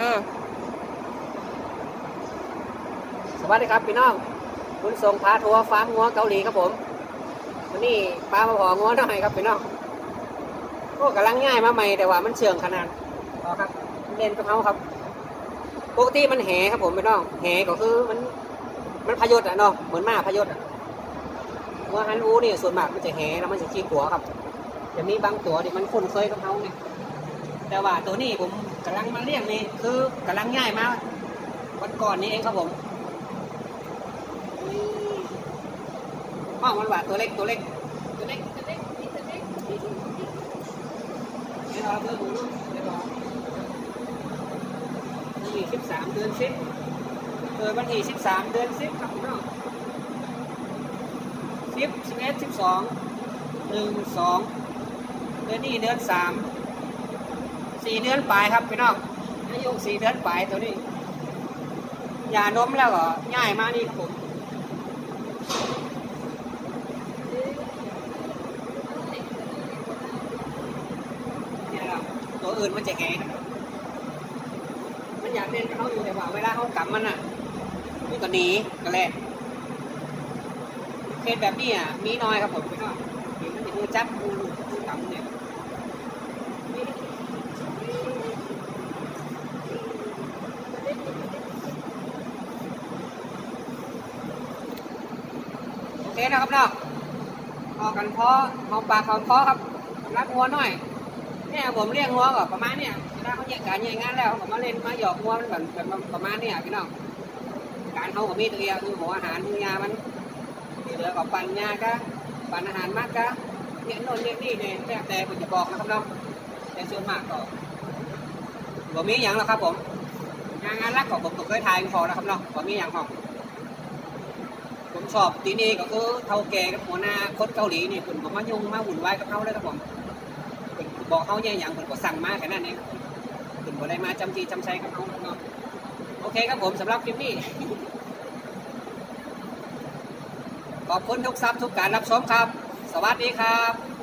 เออสวัสดีครับพี่น้องคุณส่งพาทัวร์ฟาร์มงัวเกาหลีครับผมวันนี้ปลามาพองัวหน่อยครับพี่น้องโอ้กำลังง่ายมาใหม่แต่ว่ามันเชื่องขนาดต่อครับเล่นกับเขาครับปกติมันแหครับผมพี่น้องแหก็คือมันมันพยศอะเนาะเหมือนหมาพยศอะงัวฮันอูนี่ส่วนมากมันจะแหแล้วมันจะขี้หัวครับจะมีบางตัวที่มันคุ้นเคยกับเขาเนี่ยแต่ว่าตัวนี้ผม กำลังมาเลี้ยงนี่คือกำลังง่ายมาวันก่อนนี้เองครับผมห้องมันว่าตัวเล็กตัวเล็กตัวเล็กตัวเล็กตัวเล็กเดี๋ยวเราเพิ่มลูกเดี๋ยวรอนี่สิบสามเดือนสิบเกิดวันที่สิบสามเดือนสิบครับพี่น้องสิบสิบเอ็ดสิบสองหนึ่งสองเดือนนี้เดือนสาม สี่เดือนปลายครับพี่น้องอายุสี่เดือนปลายตัวนี้ยานมแล้วก็ง่ายมากนี่ครับผมตัวอื่นมันจะแข็งมันอยากเล่นกับเขาอยู่แต่ว่าเวลาเขากำมันอะมันก็หนีก็และเคสแบบนี้อะมีน้อยครับผมพี่น้องเห็นมันจะมือจับมือมือกำเนี่ย คนะครับเนาะพอกันพอมองปากเขาพอครับรักงัวหน่อยเนี่ยผมเลี้ยงงัวก็ประมาณเนี่ยเวลาเขาแยกการแยกงานแล้วผมมาเล่นมาหยอกงัวมันแบบแบบประมาณเนี่ยพี่น้องการเขากับมีตัวเองคือหัวอาหารมือยามันที่เหลือกับปันยากะปันอาหารมากกะเนี่ยโน่นเนี่ยนี่เนี่ยแต่แต่ผมจะบอกนะครับน้องแต่ส่วนมากก็ผมมีอย่างแล้วครับผมงานงานรักของผมก็เคยถ่ายพอแล้วครับน้องผมมีอย่างของ ผมชอบที่นี่ก็คือเท่าแก่กับหัวหน้าคนเกาหลีนี่ผมก็มายุ่งมาหุ่นวายกับเขาเลยครับผมเพิ่นบอกเขาเนี่ยอย่างเพิ่นก็สั่งมาแค่นั้นเองเพิ่นบ่ได้มาจำจีจำใช้กับเขาเนาะโอเคครับผมสำหรับคลิปนี้ขอบคุณทุกซับทุกการรับชมครับ สวัสดีครับ